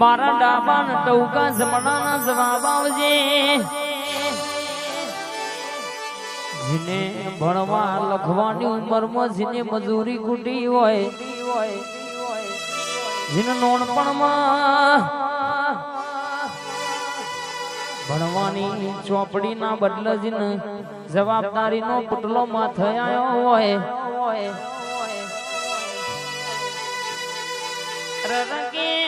મારા ડાબા ટૌકા જમણાના જવાબ આવજે. જેને ભણવા લખવાની ઉંમરમાં જેને મજૂરી કુટી હોય, જેને નોણપણમાં ભણવાની ચોપડી ના બદલે જેને જવાબદારીનો પુટલો માથે આવ્યો હોય રરકે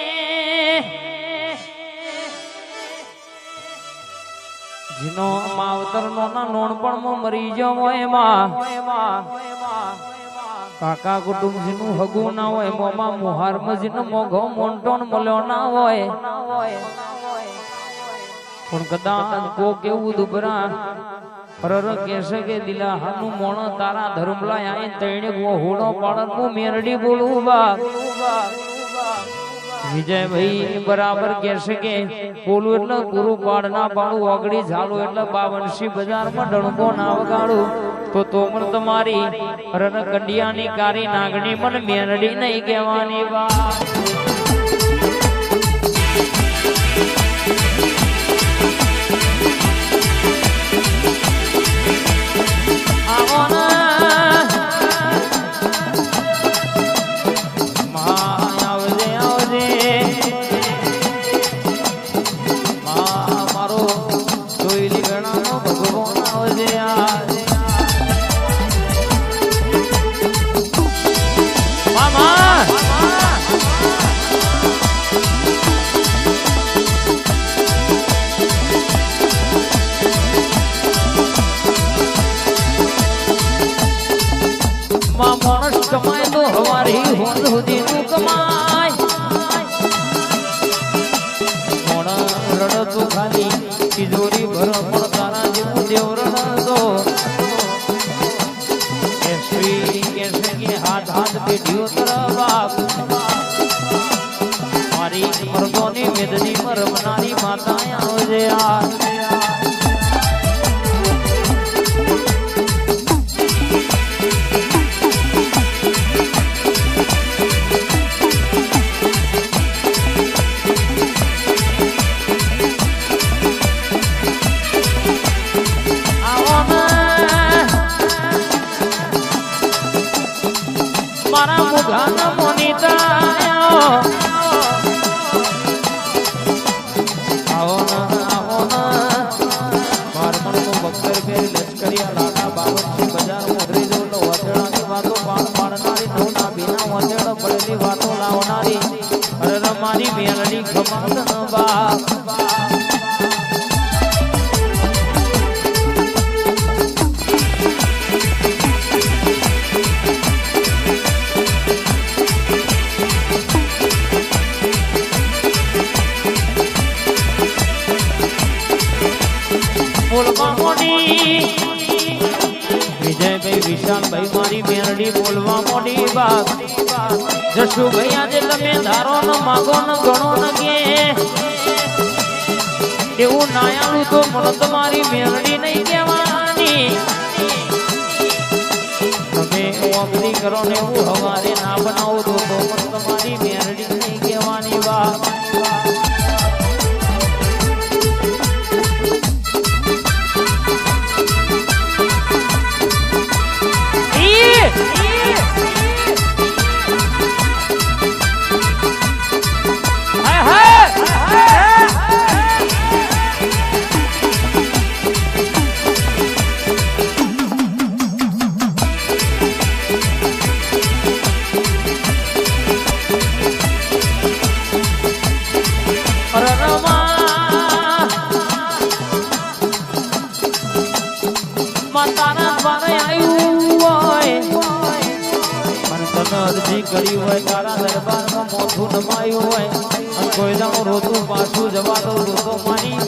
જીનો માવતર નો ના નોણપણમાં મરી જવો એમાં. કાકા કુટુંબ જીનું હગું ના હોય, મોમાં મુહારમાં જીનો મોઘો મોન્ટોન મળ્યો ના હોય. પણ કદાચ કો કેવું દુબરા રર કેસે કે દિલા હાનું મોણ તારા ધર્મલા આય તૈણે ગો હોડો પાડન મેરડી બોલું બા. વિજયભાઈ બરાબર કહેશે કે પોલું એટલે પૂરું પાડ ના પાડું ઓગળી ઝાલું એટલે બાવનસી બજારમાં ડણકો ના વગાડું. તો તો પણ તમારી રણકંડિયાની કારી નાગણી પણ મેરડી નહીં કહેવાની વાત. હવારી હોંદ સુધી નું કમાય રડતો ખાલી તિજોરી ભર મારા મુઘાના મોનીતા આવો ના આવો ના. વાતો પાણ પાડનારી, નવના ભીના વચડ પડેલી વાતો લાવનારી. અરે રમારી મેલડી ખમાત ન બા જશુભાઈ જે તમે ધારો ન માગો ન ગણો ન કે. એવું નાયાલું તો મને તમારી મેરડી નહીં કહેવાની તમે ઓગળી કરો ને હું હવારે ના બનાવો તો પણ તમારી મેરડી નહીં કહેવાની વાત. તને અરજી કરી હોય, તારા દરબારમાં મોઠું નમાયું હોય. અને કોઈ રોતું પાછું જવા રોતો મારી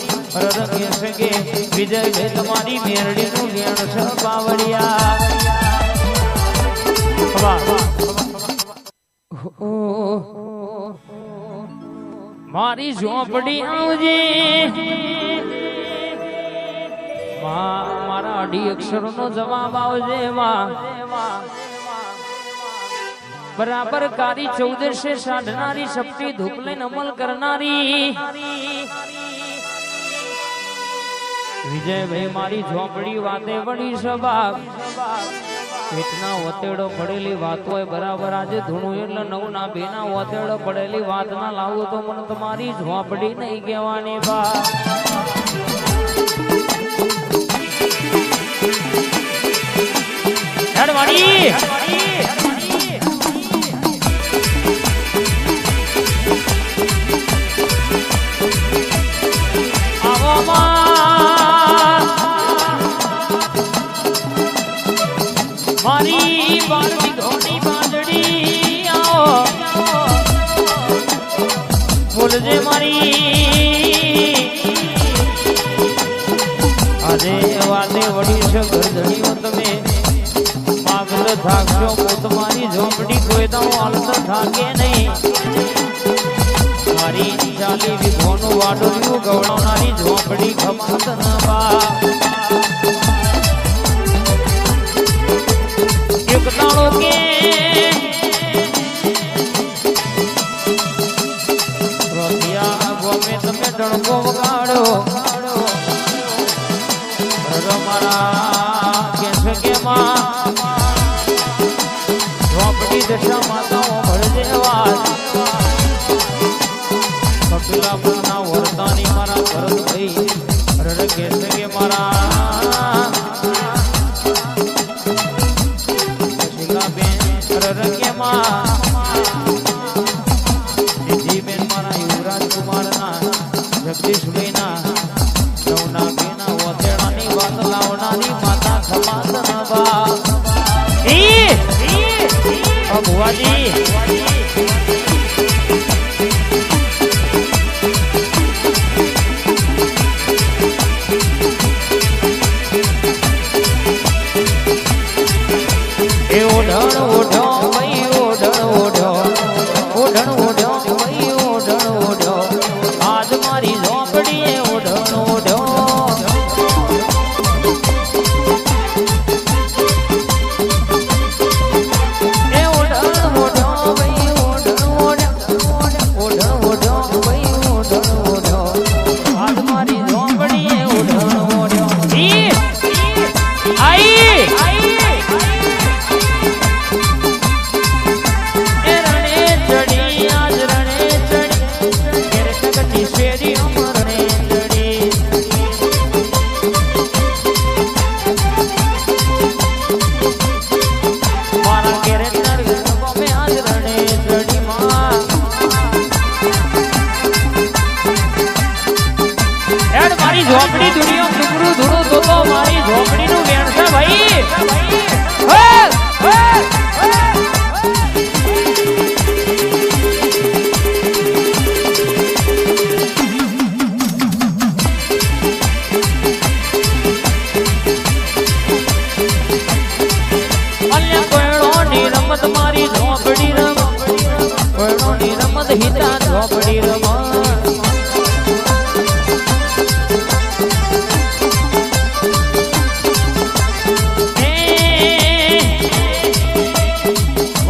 રર કહેશે કે વિજય ભાઈ તમારી મેરડીનું લેણ છે બાવળિયા. મારી ઝોપડી આવજે. મારા અઢી અક્ષરોનો જવાબ આવજે, માં. બરાબર કારી ચૌદશે સાધનારી શક્તિ ધૂપ અમલ કરનારી. વિજયભાઈ મારી ઝોપડી વાતે વળી સભા પેટના ઓતેડો પડેલી વાત હોય બરાબર આજે ધૂણું એટલે નવ ના બે ના વતેડો પડેલી વાત ના લાવું તો મને તમારી ઝોપડી નહીં કહેવાની બા મારી બારમી ઘોડી બાંધડી બોલજે મારી. આજે વાતે વડી છે ગરદણીઓ તમે. માગલ થાકશો હું મારી ઝોંપડી કોઈ તો હાલત થાકે નહીં. મારી ચાલી વિધોનું વાડોયું ગવડાવનારી ઝોપડી ખમાત ના બા કે? તમે ડણકો વગાડો. મારા કેસ કે માં ઝોપડી દશા માતાઓ ભળજે મારા ભરત થઈ. કે જગદીશભાઈના સૌના બેના વતેડાની વાત લાવનારી માતા ખમાત નવા ભુવાજી ઝોપડી દુનિયા ટુકડું ધૂળું તો તો મારી ઝોપડીનું વેણ છે ભાઈ.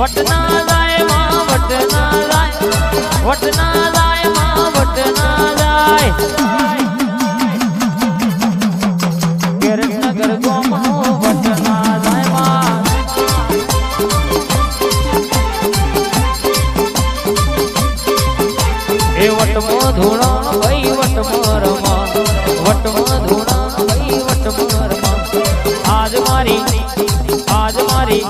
વટના જાય માં વટના જાય વટના જાય માં વટના જાય ઘેર નગર ગોમનો વટના જાય માં એ વટમો ધૂણા ભાઈ વટમો રમા આજ મારી આજ મારી.